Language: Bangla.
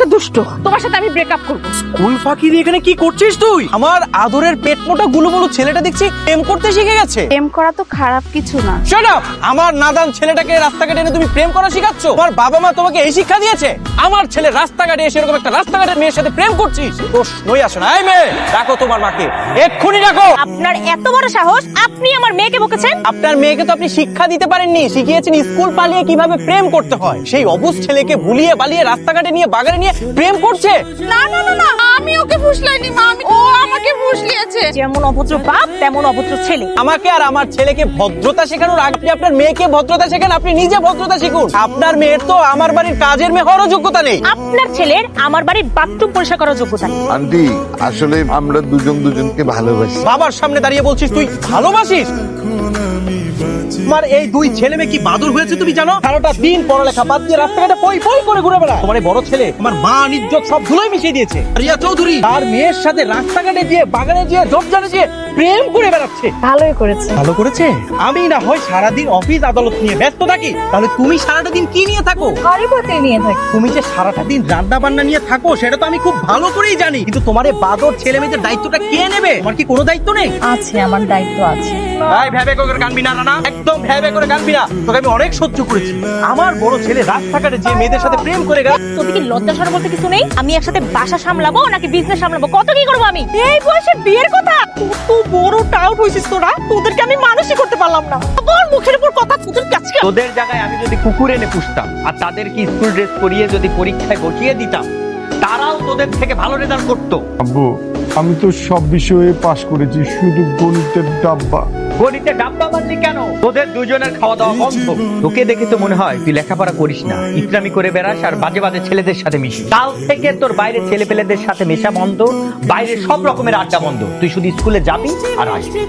একটা দুষ্ট। তোমার সাথে আমি ব্রেকআপ করব। স্কুল ফাঁকি দিয়ে এখানে কি করছিস তুই? আমার আদরের পেট মোটা গুলুমুলু ছেলেটা দেখছি প্রেম করতে শিখে গেছে। প্রেম করা তো খারাপ কিছু না! আমার নাদান ছেলেটাকে রাস্তাঘাটে এনে তুমি প্রেম করা শিখাচ্ছ? তোমার বাবা মা তোমাকে এই শিক্ষা দিয়েছে? আমার ছেলে রাস্তাঘাটে এসে এরকম একটা রাস্তাঘাটের মেয়ের সাথে প্রেম করছিস? আসে না। এই মেয়ে ডাকো তোমার মাকে। এক্ষুনি ডাকো। আপনার এত বড় সাহস আপনি আমার মেয়েকে বকেছেন? আপনার মেয়েকে তো আপনি শিক্ষা দিতে পারেননি। শিখিয়েছেন স্কুল পালিয়ে কীভাবে প্রেম করতে হয়। সেই অবুজ ছেলেকে ভুলিয়ে বালিয়ে রাস্তাঘাটে নিয়ে বাগানে নিয়ে প্রেম করছে? না না না না আমি ওকে ফুসলাইনি মা আমি ও আমাকে ফুসলিয়েছে যেমন অভদ্র বাপ তেমন অভদ্র ছেলে। আমাকে আর আমার ছেলেকে ভদ্রতা শেখানোর আগে আপনি আপনার মেয়েকে ভদ্রতা শেখান আপনি নিজে ভদ্রতা শিখুন। আপনার মেয়ের তো আমার বাড়ির কাজের মেয়ে হওয়ারও যোগ্যতা নেই। আপনার ছেলের আমার বাড়ির বাথরুম পরিষ্কার করার যোগ্যতা নেই। আন্টি আসলে আমরা দুজন দুজনকে ভালোবাসি। বাবার সামনে দাঁড়িয়ে বলছিস তুই ভালোবাসিস? তোমার এই দুই ছেলে মেয়ে কি বাদুর হয়েছে তুমি জানো? সারাটা দিন পড়ালেখা বাদ দিয়ে রাস্তাঘাটে পই পই করে ঘুরে বেড়ায়। তোমার বড় ছেলে তোমার মা ইজ্জত সব ধুলোই মিশিয়ে দিয়েছে। রিয়া চৌধুরী তার মেয়ের সাথে রাস্তাঘাটে গিয়ে বাগানে 走무잘 하? প্রেম করে বেড়াচ্ছে। ভালোই করেছে। ভালো করেছে? আমি না হয় সারাদিন অফিস আদালত নিয়ে ব্যস্ত থাকি। তাহলে তুমি সারাটা দিন কি নিয়ে থাকো? ঘরে বসে নিয়ে থাকি। তুমি যে সারাটা দিন রান্না বান্না নিয়ে থাকো সেটা তো আমি খুব ভালো করেই জানি। কিন্তু তোমার এই বাদর ছেলে মেয়েদের দায়িত্বটা কে নেবে? তোমার কি কোনো দায়িত্ব নেই? আছে আমার দায়িত্ব আছে। এই ভ্যাবে করে কানবি না রানা। একদম ভ্যাবে করে কানবি না। তোকে আমি অনেক সহ্য করেছি। আমার বড় ছেলে রাস্তাঘাটে যে মেয়েদের সাথে প্রেম করে গেল তোদের কি লজ্জা সরম বলতে কিছু নেই? আমি একসাথে বাসা সামলাবো নাকি বিজনেস সামলাবো। কত কি করব আমি? এই বয়সে বিয়ের কথা! বড় টাউট হইছিস তোরা? তোদেরকে আমি মানুষই করতে পারলাম না। আমার মুখের উপর কথা তোদের কাছে তোদের জায়গায় আমি যদি কুকুর এনে পুষতাম আর তাদেরকে স্কুল ড্রেস পরিয়ে যদি পরীক্ষায় বসিয়ে দিতাম তারাও তোদের থেকে ভালো রেজাল্ট করতো। আব্বু আমি তো সব বিষয়ে পাশ করেছি শুধু গণিতের ডাব্বা। গণিতে ডাব্বা মারলি কেন? তোদের দুজনের খাওয়া দাওয়া বন্ধ তোকে দেখে তো মনে হয় তুই লেখাপড়া করিস না। ইসলামি করে বেড়াস আর বাজে বাজে ছেলেদের সাথে মিশিস। কাল থেকে তোর বাইরে ছেলে পেলেদের সাথে মেশা বন্ধ বাইরে সব রকমের আড্ডা বন্ধ। তুই শুধু স্কুলে যাবি আর আসবি।